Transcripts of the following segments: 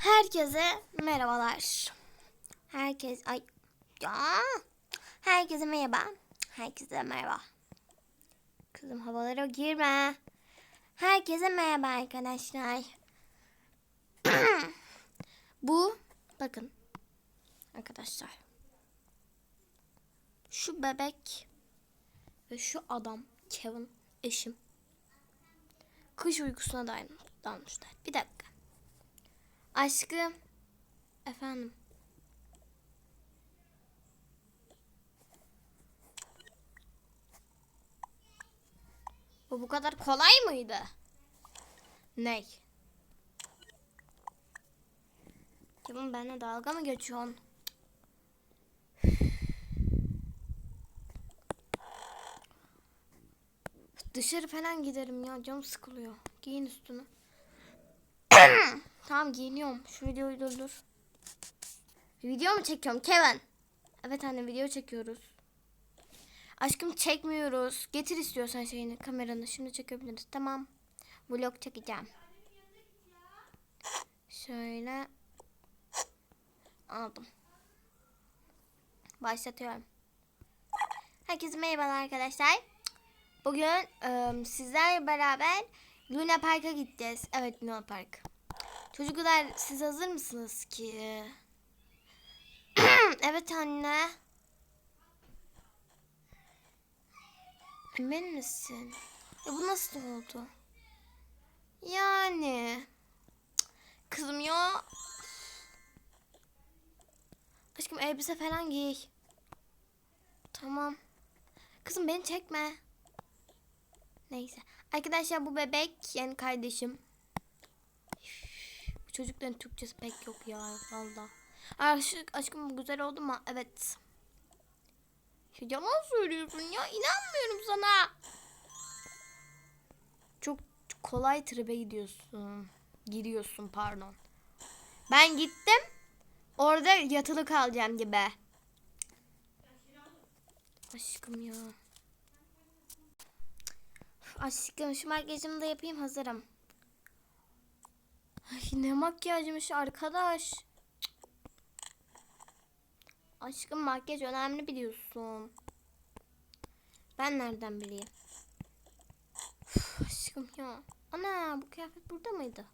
Herkese merhabalar. Herkes ay ya. Herkese merhaba. Herkese merhaba. Kızım havalara girme. Herkese merhaba arkadaşlar. Bu bakın arkadaşlar. Şu bebek ve şu adam Kevin eşim kış uykusuna dal- dalmışlar. Bir dakika. Aşkım. Efendim. Bu bu kadar kolay mıydı? Ney? Kevin benimle dalga mı geçiyorsun? Dışarı falan giderim ya canım sıkılıyor. Giyin üstünü. tamam giyiniyorum. Şu videoyu durdur. Video mu çekiyorum Kevin? Evet anne video çekiyoruz. Aşkım çekmiyoruz. Getir istiyorsan şeyini kameranı. Şimdi çekebiliriz. Tamam. Vlog çekeceğim. Şöyle. Aldım. Başlatıyorum. Herkese merhabalar arkadaşlar. Bugün ıı, sizlerle beraber Luna Park'a gideceğiz. Evet Luna Park. Çocuklar siz hazır mısınız ki? evet anne. Emin misin? Ya bu nasıl oldu? Yani. Kızım ya. Aşkım elbise falan giy. Tamam. Kızım beni çekme. Neyse. Arkadaşlar bu bebek yani kardeşim. Çocukların Türkçesi pek yok ya valla. Aşk, aşkım güzel oldu mu? Evet. Ya yalan söylüyorsun ya. inanmıyorum sana. Çok kolay tribe gidiyorsun. Giriyorsun pardon. Ben gittim. Orada yatılı kalacağım gibi. Aşkım ya. Aşkım şu makyajımı da yapayım hazırım. Ay ne makyajmış arkadaş. Aşkım makyaj önemli biliyorsun. Ben nereden bileyim? Üf, aşkım ya. Ana bu kıyafet burada mıydı?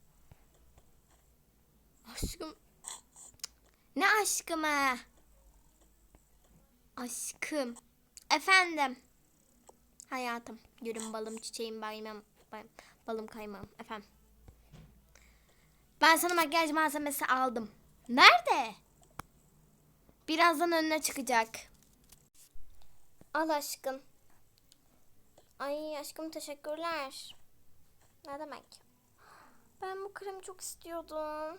Aşkım. Ne aşkım ha? Aşkım. Efendim. Hayatım. Gülüm balım çiçeğim baymam. bay- balım kaymağım. Efendim. Ben sana makyaj malzemesi aldım. Nerede? Birazdan önüne çıkacak. Al aşkım. Ay aşkım teşekkürler. Ne demek? Ben bu kremi çok istiyordum.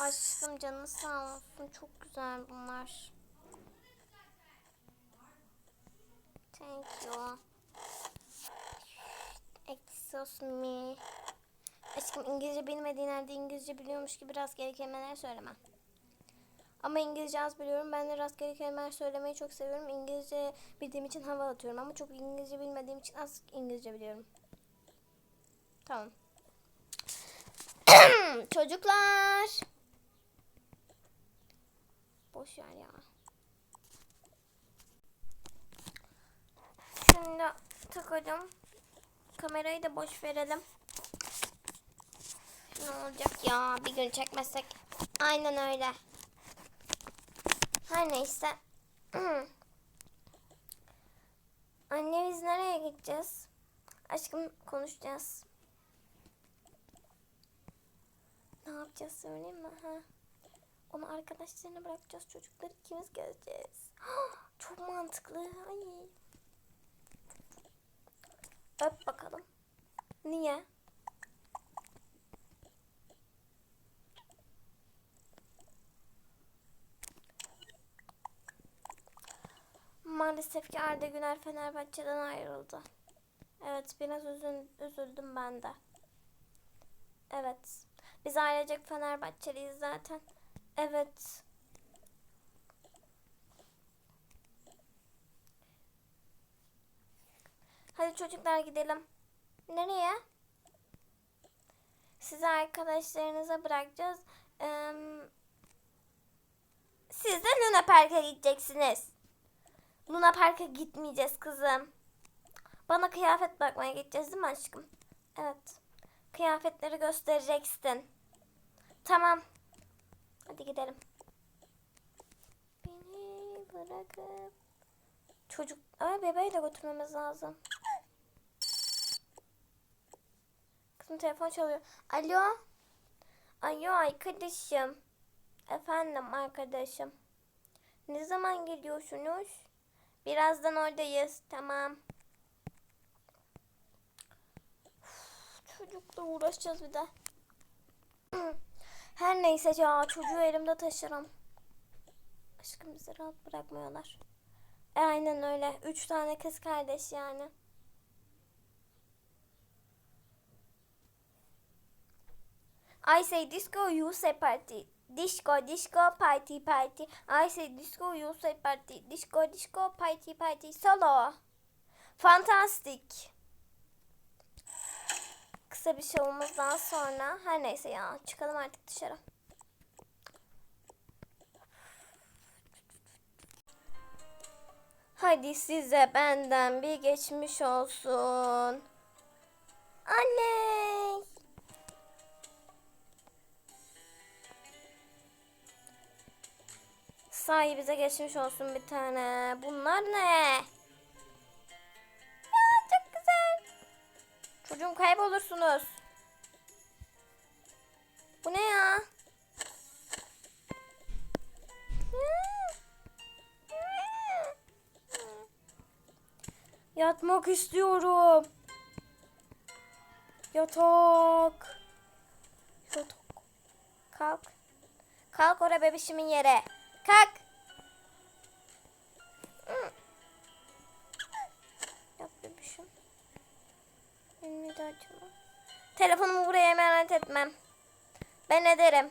Aşkım canını sağ olsun. Çok güzel bunlar. Thank you. Excuse me. Aşkım İngilizce bilmediğin halde İngilizce biliyormuş gibi rastgele kelimeler söyleme. Ama İngilizce az biliyorum. Ben de rastgele kelimeler söylemeyi çok seviyorum. İngilizce bildiğim için hava atıyorum. Ama çok İngilizce bilmediğim için az İngilizce biliyorum. Tamam. Çocuklar. Boş ver ya. Şimdi takalım. Kamerayı da boş verelim. Ne olacak ya bir gün çekmezsek. Aynen öyle. Her neyse. Anne biz nereye gideceğiz? Aşkım konuşacağız. Ne yapacağız söyleyeyim mi? Ha? Onu arkadaşlarına bırakacağız. Çocuklar ikimiz geleceğiz. Çok mantıklı. Ay. Öp bakalım. Niye? Maalesef ki Arda Güler Fenerbahçe'den ayrıldı. Evet biraz üzün, üzüldüm ben de. Evet. Biz ailecek Fenerbahçeliyiz zaten. Evet. Hadi çocuklar gidelim. Nereye? Sizi arkadaşlarınıza bırakacağız. Ee, siz de Luna Park'a gideceksiniz. Luna Park'a gitmeyeceğiz kızım. Bana kıyafet bakmaya gideceğiz değil mi aşkım? Evet. Kıyafetleri göstereceksin. Tamam. Hadi gidelim. Beni bırakıp çocuk Aa, bebeği de götürmemiz lazım. Kızım telefon çalıyor. Alo. Alo arkadaşım. Efendim arkadaşım. Ne zaman geliyorsunuz? Birazdan oradayız. Tamam. Çocukla uğraşacağız bir de. Her neyse ya çocuğu elimde taşırım. Aşkım bizi rahat bırakmıyorlar. E, aynen öyle. Üç tane kız kardeş yani. I say disco, you say party. Disco, disco, party, party. I say disco, you say party. Disco, disco, party, party. Solo. Fantastik. Kısa bir şovumuzdan sonra her neyse ya çıkalım artık dışarı. Hadi size benden bir geçmiş olsun. Anne. Sahi bize geçmiş olsun bir tane. Bunlar ne? Ya çok güzel. Çocuğum kaybolursunuz. Bu ne ya? Yatmak istiyorum. Yatak. Yatak. Kalk. Kalk oraya bebişimin yere. Kalk. Açma. Telefonumu buraya emanet etmem. Ben ederim.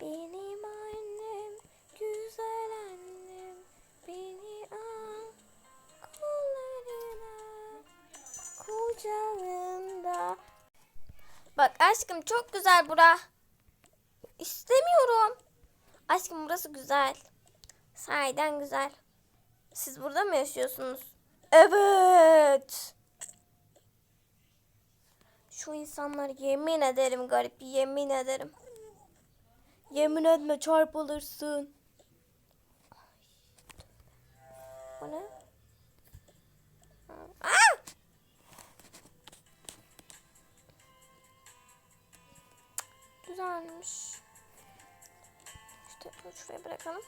Benim annem, güzel annem, beni al kollarına, kucağında. Bak aşkım çok güzel bura. İstemiyorum. Aşkım burası güzel. Sahiden güzel. Siz burada mı yaşıyorsunuz? Evet. Şu insanlar yemin ederim garip, yemin ederim. Yemin etme çarpılırsın. Bu ne? Aa! Güzelmiş. İşte şuraya bırakalım.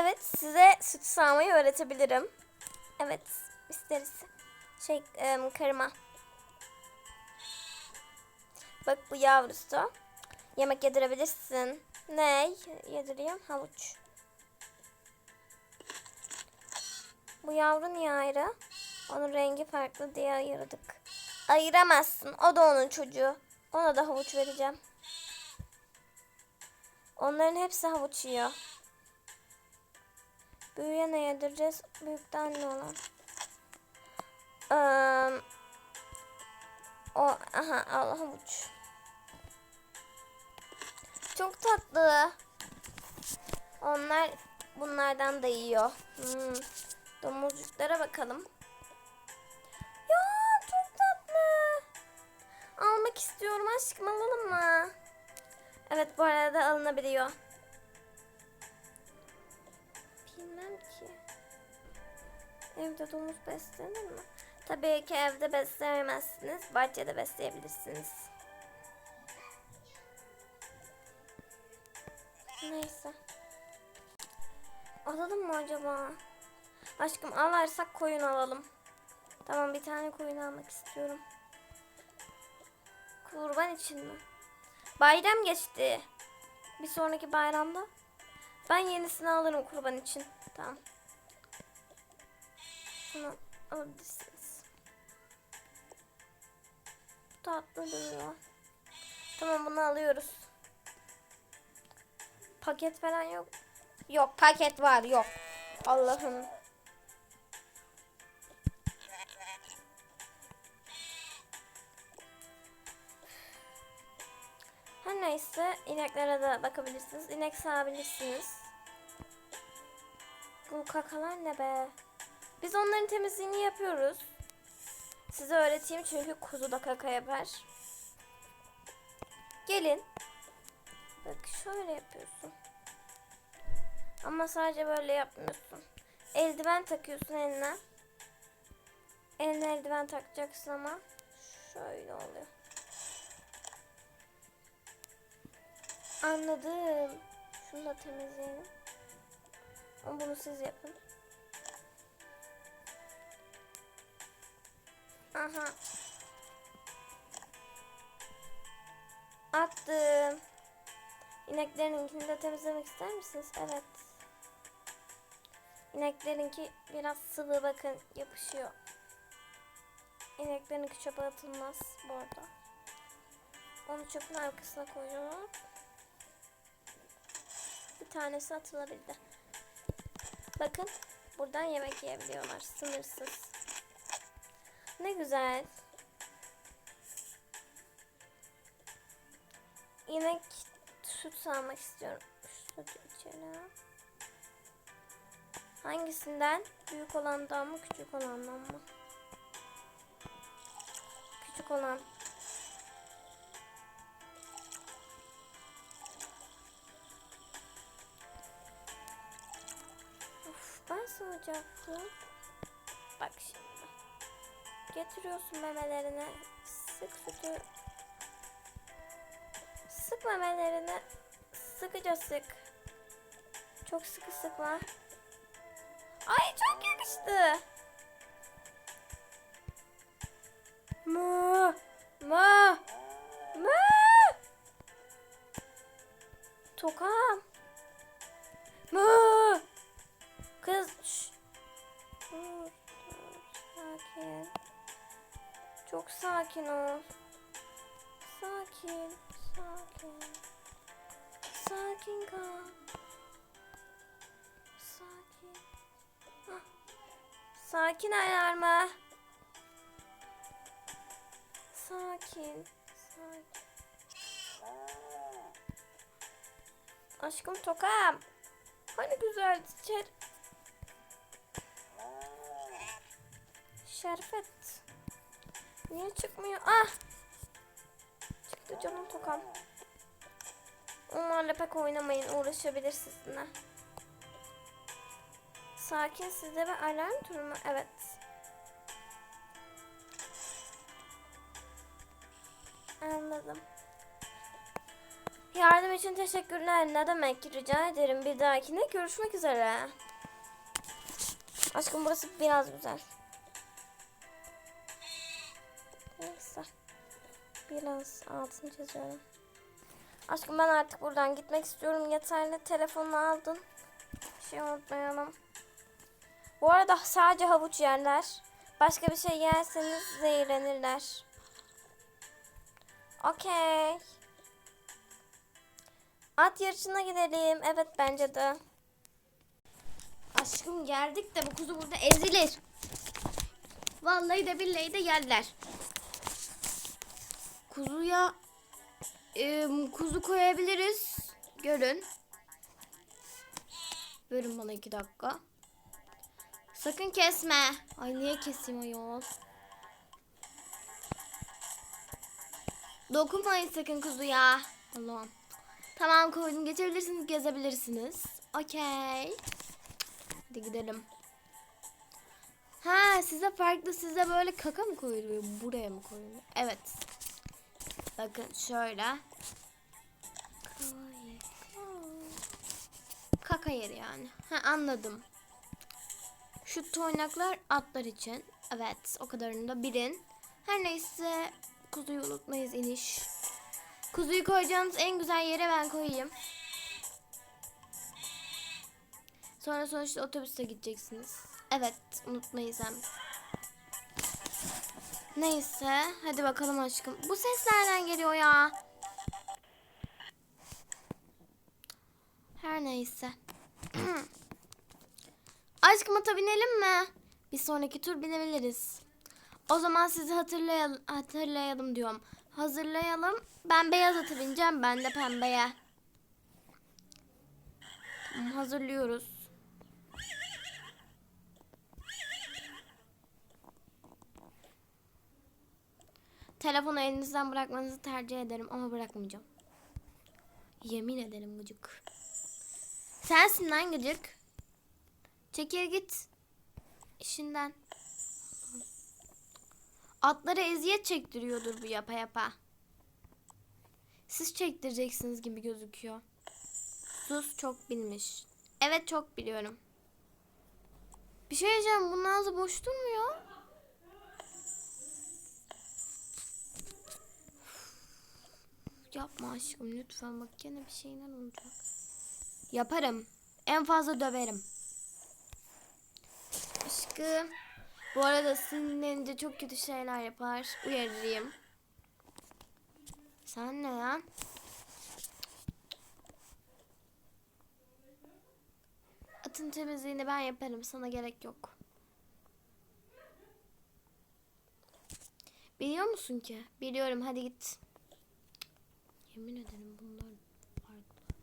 Evet size süt sağmayı öğretebilirim. Evet isteriz. Şey em, karıma. Bak bu yavrusu. Yemek yedirebilirsin. Ne yedireyim? Havuç. Bu yavru niye ayrı? Onun rengi farklı diye ayırdık. Ayıramazsın. O da onun çocuğu. Ona da havuç vereceğim. Onların hepsi havuç yiyor. Büyüye ne yedireceğiz? Büyük de anne olan. Eee, o aha al havuç. Çok tatlı. Onlar bunlardan da yiyor. Hmm. Domuzcuklara bakalım. Ya çok tatlı. Almak istiyorum aşkım alalım mı? Evet bu arada alınabiliyor. Bilmem ki. Evde domuz beslenir mi? Tabii ki evde besleyemezsiniz. Bahçede besleyebilirsiniz. Neyse. Alalım mı acaba? Aşkım alarsak koyun alalım. Tamam bir tane koyun almak istiyorum. Kurban için mi? Bayram geçti. Bir sonraki bayramda. Ben yenisini alırım kurban için. Tamam. Bunu alabilirsiniz. Bu tatlı duruyor. Tamam bunu alıyoruz. Paket falan yok. Yok paket var yok. Allah'ım. Her neyse ineklere de bakabilirsiniz. İnek sağabilirsiniz. Bu kakalar ne be? Biz onların temizliğini yapıyoruz. Size öğreteyim çünkü kuzu da kaka yapar. Gelin. Bak şöyle yapıyorsun. Ama sadece böyle yapmıyorsun. Eldiven takıyorsun eline. Eline eldiven takacaksın ama şöyle oluyor. Anladım. Şunu da temizleyelim. Ama bunu siz yapın. Aha. Attım. İneklerinkini de temizlemek ister misiniz? Evet. İneklerinki biraz sıvı bakın yapışıyor. İneklerinki çöpe atılmaz bu arada. Onu çöpün arkasına koyuyorum. Bir tanesi atılabildi. Bakın buradan yemek yiyebiliyorlar sınırsız. Ne güzel. İnek süt sağmak istiyorum. Sütü içelim. Hangisinden? Büyük olandan mı küçük olandan mı? Küçük olan. Ben sığacaktım. Bak şimdi. Getiriyorsun memelerini. Sık sütü. Sık memelerini. Sıkıca sık. Çok sıkı sıkma. Ay çok yakıştı. Mı. Mı. Mı. Tokam. Mı. Kız. Sakin. Çok sakin ol. Sakin, sakin. Sakin kal. Sakin. Hah. Sakin alarma. Sakin, sakin. Aşkım tokam. Hani güzel çer... Şerfet. Niye çıkmıyor? Ah! Çıktı canım tokam. Onlarla pek oynamayın. Uğraşabilir sizinle. Sakin sizde bir alarm turu? Evet. Anladım. Yardım için teşekkürler. Ne demek? Rica ederim. Bir dahakine görüşmek üzere. Aşkım burası biraz güzel. Biraz altını çiziyorum. Aşkım ben artık buradan gitmek istiyorum. Yeterli. Telefonu aldın. Bir şey unutmayalım. Bu arada sadece havuç yerler. Başka bir şey yerseniz zehirlenirler. Okey. At yarışına gidelim. Evet bence de. Aşkım geldik de bu kuzu burada ezilir. Vallahi de billahi de yerler. Kuzuya e, kuzu koyabiliriz. Görün. Verin bana iki dakika. Sakın kesme. Ay niye keseyim ayol? Dokunmayın sakın kuzuya. Allah'ım. Tamam koydum. Geçebilirsiniz, gezebilirsiniz. Okey. Hadi gidelim. Ha size farklı size böyle kaka mı koyuluyor? Buraya mı koyuluyor? Evet. Bakın şöyle. Kaka yeri yani. Ha anladım. Şu toynaklar atlar için. Evet o kadarını da bilin. Her neyse kuzuyu unutmayız iniş. Kuzuyu koyacağınız en güzel yere ben koyayım. Sonra sonuçta otobüste gideceksiniz. Evet unutmayız hem. Neyse hadi bakalım aşkım. Bu ses nereden geliyor ya? Her neyse. aşkım ata binelim mi? Bir sonraki tur binebiliriz. O zaman sizi hatırlayalım, hatırlayalım diyorum. hazırlayalım. Ben beyaz atı bineceğim. Ben de pembeye. Tamam, hazırlıyoruz. Telefonu elinizden bırakmanızı tercih ederim ama bırakmayacağım. Yemin ederim gıcık. Sensin lan gıcık. Çekil git. İşinden. Atlara eziyet çektiriyordur bu yapa yapa. Siz çektireceksiniz gibi gözüküyor. Sus çok bilmiş. Evet çok biliyorum. Bir şey diyeceğim bunun ağzı boş durmuyor. Yapma aşkım lütfen bak gene bir şeyler olacak. Yaparım. En fazla döverim. Aşkım. Bu arada sinirlenince çok kötü şeyler yapar. Uyarayım. Sen ne ya? Atın temizliğini ben yaparım. Sana gerek yok. Biliyor musun ki? Biliyorum. Hadi git. Yemin ederim bunlar farklı.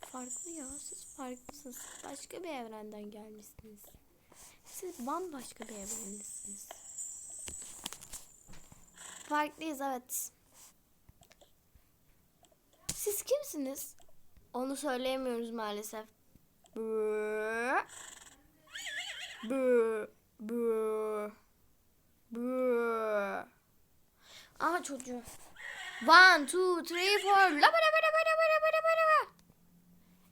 Farklı ya. Siz farklısınız. Başka bir evrenden gelmişsiniz. Siz bambaşka bir evrendesiniz. Farklıyız evet. Siz kimsiniz? Onu söyleyemiyoruz maalesef. Bı. Bı. Bı. Bı. Aha çocuğu. One, two, three, four. La bara bara bara bara bara bara bara.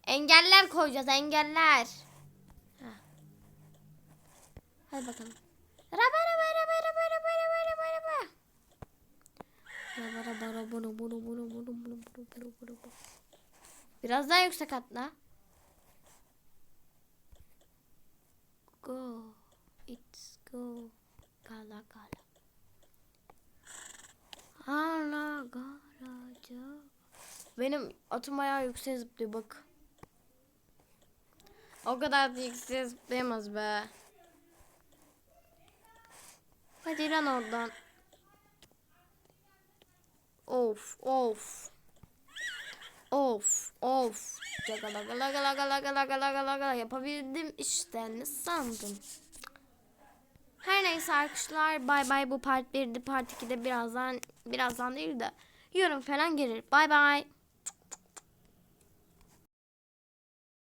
Engeller koyacağız engeller. Ha. Hadi bakalım. Ra bara bara bara bara bara bara bara bara. Ra bara bara bunu bunu bunu bunu bunu bunu bunu bunu. Biraz daha yüksek atla. Go. It's go. Gala gala. Hala garaja. Benim atım ayağı yükseğe zıplıyor bak. O kadar da yükseğe zıplayamaz be. Hadi lan oradan. Of of. Of of. Gala gala gala gala gala gala gala gala yapabildim işte ne sandın? Her neyse arkadaşlar bay bay bu part 1'di part 2'de birazdan birazdan değil de yorum falan gelir. Bay bay.